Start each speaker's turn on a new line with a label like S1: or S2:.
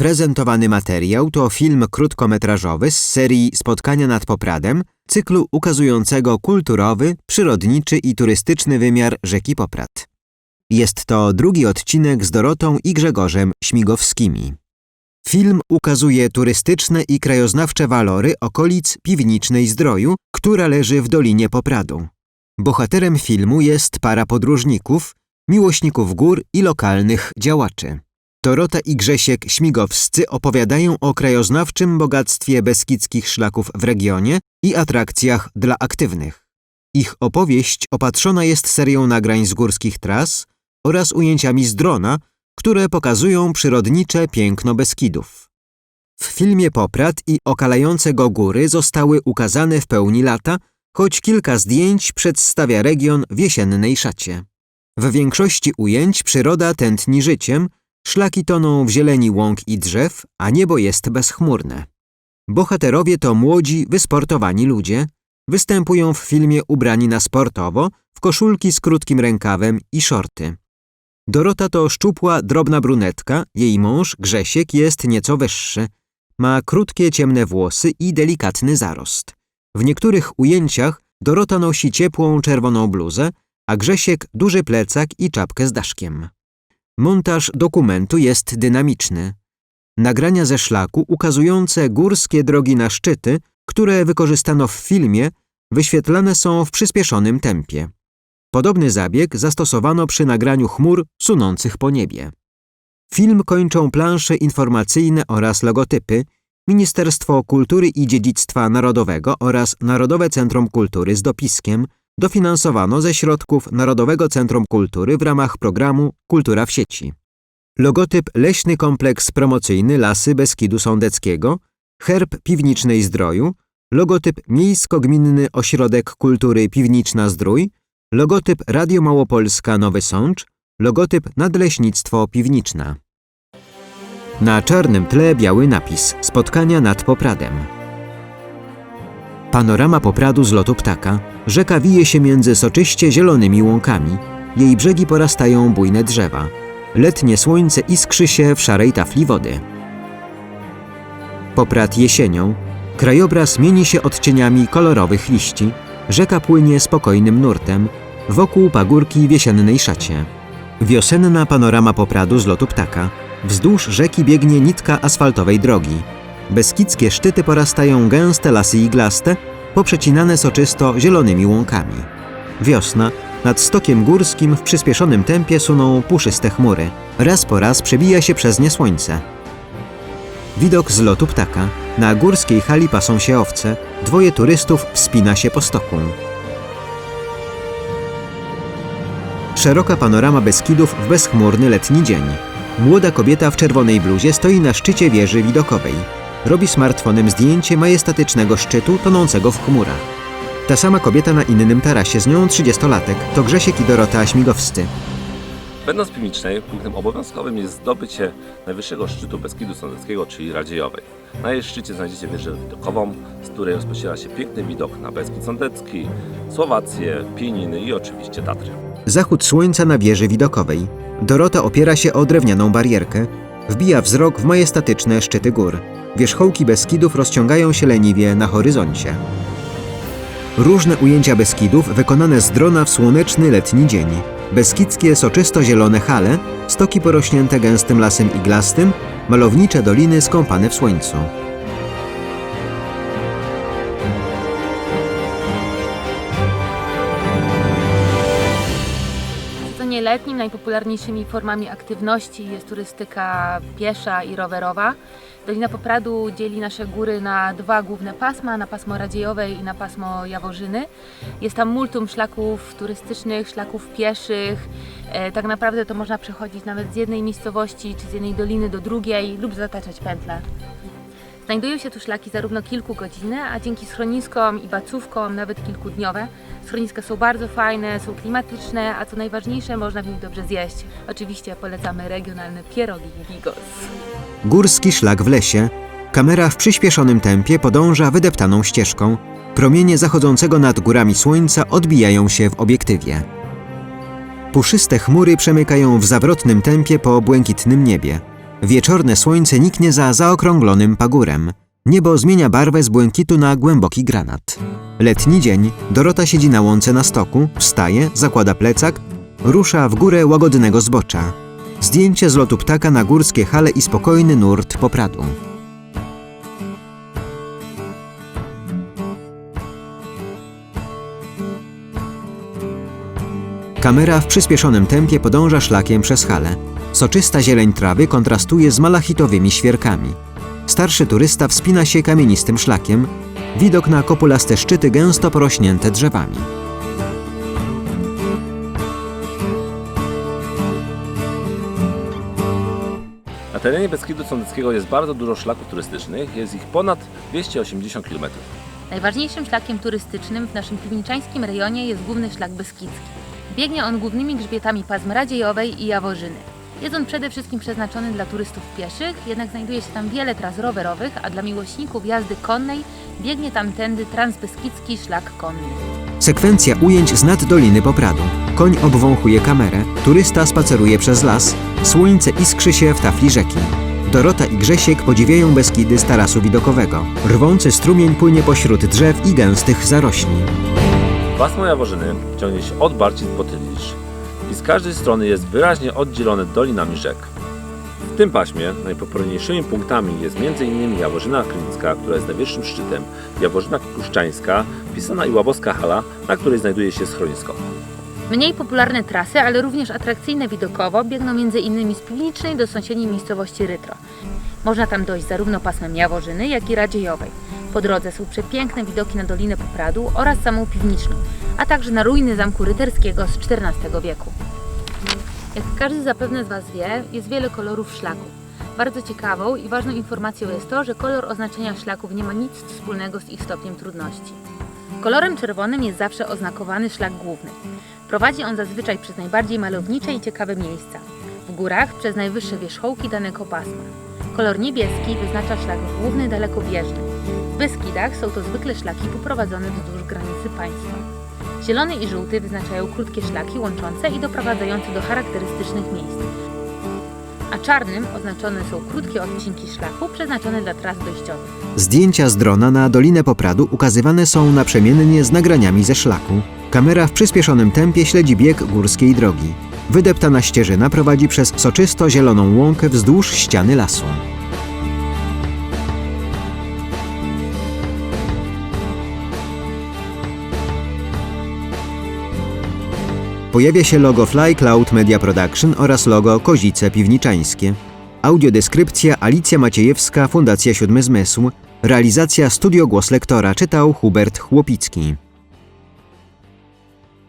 S1: Prezentowany materiał to film krótkometrażowy z serii Spotkania nad Popradem, cyklu ukazującego kulturowy, przyrodniczy i turystyczny wymiar rzeki Poprad. Jest to drugi odcinek z Dorotą i Grzegorzem Śmigowskimi. Film ukazuje turystyczne i krajoznawcze walory okolic Piwnicznej Zdroju, która leży w Dolinie Popradu. Bohaterem filmu jest para podróżników, miłośników gór i lokalnych działaczy. Dorota i Grzesiek Śmigowscy opowiadają o krajoznawczym bogactwie beskidzkich szlaków w regionie i atrakcjach dla aktywnych. Ich opowieść opatrzona jest serią nagrań z górskich tras oraz ujęciami z drona, które pokazują przyrodnicze piękno Beskidów. W filmie Poprad i okalające go góry zostały ukazane w pełni lata, choć kilka zdjęć przedstawia region w jesiennej szacie. W większości ujęć przyroda tętni życiem, szlaki toną w zieleni łąk i drzew, a niebo jest bezchmurne. Bohaterowie to młodzi, wysportowani ludzie, występują w filmie ubrani na sportowo, w koszulki z krótkim rękawem i szorty. Dorota to szczupła, drobna brunetka, jej mąż, Grzesiek, jest nieco wyższy. Ma krótkie, ciemne włosy i delikatny zarost. W niektórych ujęciach Dorota nosi ciepłą, czerwoną bluzę, a Grzesiek duży plecak i czapkę z daszkiem. Montaż dokumentu jest dynamiczny. Nagrania ze szlaku ukazujące górskie drogi na szczyty, które wykorzystano w filmie, wyświetlane są w przyspieszonym tempie. Podobny zabieg zastosowano przy nagraniu chmur sunących po niebie. Film kończą plansze informacyjne oraz logotypy, Ministerstwo Kultury i Dziedzictwa Narodowego oraz Narodowe Centrum Kultury z dopiskiem dofinansowano ze środków Narodowego Centrum Kultury w ramach programu Kultura w sieci. Logotyp Leśny Kompleks Promocyjny Lasy Beskidu Sądeckiego, herb Piwnicznej Zdroju, logotyp Miejsko-Gminny Ośrodek Kultury Piwniczna Zdrój, logotyp Radio Małopolska Nowy Sącz, logotyp Nadleśnictwo Piwniczna. Na czarnym tle biały napis Spotkania nad Popradem. Panorama Popradu z lotu ptaka. Rzeka wije się między soczyście zielonymi łąkami. Jej brzegi porastają bujne drzewa. Letnie słońce iskrzy się w szarej tafli wody. Poprad jesienią. Krajobraz mieni się odcieniami kolorowych liści. Rzeka płynie spokojnym nurtem. Wokół pagórki w jesiennej szacie. Wiosenna panorama Popradu z lotu ptaka. Wzdłuż rzeki biegnie nitka asfaltowej drogi. Beskidzkie szczyty porastają gęste lasy iglaste, poprzecinane soczysto zielonymi łąkami. Wiosna, nad stokiem górskim w przyspieszonym tempie suną puszyste chmury. Raz po raz przebija się przez nie słońce. Widok z lotu ptaka. Na górskiej hali pasą się owce. Dwoje turystów wspina się po stoku. Szeroka panorama Beskidów w bezchmurny letni dzień. Młoda kobieta w czerwonej bluzie stoi na szczycie wieży widokowej. Robi smartfonem zdjęcie majestatycznego szczytu tonącego w chmurach. Ta sama kobieta na innym tarasie, z nią trzydziestolatek, to Grzesiek i Dorota Śmigowscy.
S2: Będąc Piwnicznej, punktem obowiązkowym jest zdobycie najwyższego szczytu Beskidu Sądeckiego, czyli Radziejowej. Na jej szczycie znajdziecie wieżę widokową, z której rozpościera się piękny widok na Beskid Sądecki, Słowację, Pieniny i oczywiście Tatry.
S1: Zachód słońca na wieży widokowej. Dorota opiera się o drewnianą barierkę. Wbija wzrok w majestatyczne szczyty gór. Wierzchołki Beskidów rozciągają się leniwie na horyzoncie. Różne ujęcia Beskidów wykonane z drona w słoneczny letni dzień. Beskidzkie soczysto-zielone hale, stoki porośnięte gęstym lasem iglastym, malownicze doliny skąpane w słońcu.
S3: Letnim najpopularniejszymi formami aktywności jest turystyka piesza i rowerowa. Dolina Popradu dzieli nasze góry na dwa główne pasma, na pasmo Radziejowej i na pasmo Jaworzyny. Jest tam multum szlaków turystycznych, szlaków pieszych. E, tak naprawdę to można przechodzić nawet z jednej miejscowości czy z jednej doliny do drugiej lub zataczać pętle. Znajdują się tu szlaki zarówno kilkugodzinne, a dzięki schroniskom i bacówkom nawet kilkudniowe. Schroniska są bardzo fajne, są klimatyczne, a co najważniejsze można w nich dobrze zjeść. Oczywiście polecamy regionalne pierogi i bigos.
S1: Górski szlak w lesie. Kamera w przyspieszonym tempie podąża wydeptaną ścieżką. Promienie zachodzącego nad górami słońca odbijają się w obiektywie. Puszyste chmury przemykają w zawrotnym tempie po błękitnym niebie. Wieczorne słońce niknie za zaokrąglonym pagórem. Niebo zmienia barwę z błękitu na głęboki granat. Letni dzień, Dorota siedzi na łące na stoku, wstaje, zakłada plecak, rusza w górę łagodnego zbocza. Zdjęcie z lotu ptaka na górskie hale i spokojny nurt popradu. Kamera w przyspieszonym tempie podąża szlakiem przez halę. Soczysta zieleń trawy kontrastuje z malachitowymi świerkami. Starszy turysta wspina się kamienistym szlakiem. Widok na kopulaste szczyty gęsto porośnięte drzewami.
S2: Na terenie Beskidu Sądeckiego jest bardzo dużo szlaków turystycznych, jest ich ponad 280 km.
S3: Najważniejszym szlakiem turystycznym w naszym piwniczańskim rejonie jest główny szlak Beskidzki. Biegnie on głównymi grzbietami pasm Radziejowej i Jaworzyny. Jest on przede wszystkim przeznaczony dla turystów pieszych, jednak znajduje się tam wiele tras rowerowych, a dla miłośników jazdy konnej biegnie tamtędy Transbeskidzki Szlak Konny.
S1: Sekwencja ujęć z nad doliny Popradu. Koń obwąchuje kamerę, turysta spaceruje przez las, słońce iskrzy się w tafli rzeki. Dorota i Grzesiek podziwiają Beskidy z tarasu widokowego. Rwący strumień płynie pośród drzew i gęstych zarośli.
S2: Pasmo Jaworzyny ciągnie się od Barcic po Tylicz i z każdej strony jest wyraźnie oddzielone dolinami rzek. W tym paśmie najpopularniejszymi punktami jest m.in. Jaworzyna Krynicka, która jest najwyższym szczytem, Jaworzyna Kuszczańska, Pisana i Łabowska Hala, na której znajduje się schronisko.
S3: Mniej popularne trasy, ale również atrakcyjne widokowo biegną m.in. z Piwnicznej do sąsiedniej miejscowości Rytro. Można tam dojść zarówno pasmem Jaworzyny, jak i Radziejowej. Po drodze są przepiękne widoki na Dolinę Popradu oraz samą Piwniczną, a także na ruiny Zamku Ryterskiego z XIV wieku. Jak każdy zapewne z Was wie, jest wiele kolorów szlaków. Bardzo ciekawą i ważną informacją jest to, że kolor oznaczenia szlaków nie ma nic wspólnego z ich stopniem trudności. Kolorem czerwonym jest zawsze oznakowany szlak główny. Prowadzi on zazwyczaj przez najbardziej malownicze i ciekawe miejsca. W górach przez najwyższe wierzchołki danego pasma. Kolor niebieski wyznacza szlak główny dalekobieżny. W Beskidach są to zwykle szlaki poprowadzone wzdłuż granicy państwa. Zielony i żółty wyznaczają krótkie szlaki łączące i doprowadzające do charakterystycznych miejsc. A czarnym oznaczone są krótkie odcinki szlaku przeznaczone dla tras dojściowych.
S1: Zdjęcia z drona na Dolinę Popradu ukazywane są naprzemiennie z nagraniami ze szlaku. Kamera w przyspieszonym tempie śledzi bieg górskiej drogi. Wydeptana ścieżyna prowadzi przez soczysto-zieloną łąkę wzdłuż ściany lasu. Pojawia się logo Fly Cloud Media Production oraz logo Kozice Piwniczańskie. Audiodeskrypcja Alicja Maciejewska, Fundacja Siódmy Zmysł. Realizacja Studio Głos Lektora czytał Hubert Chłopicki.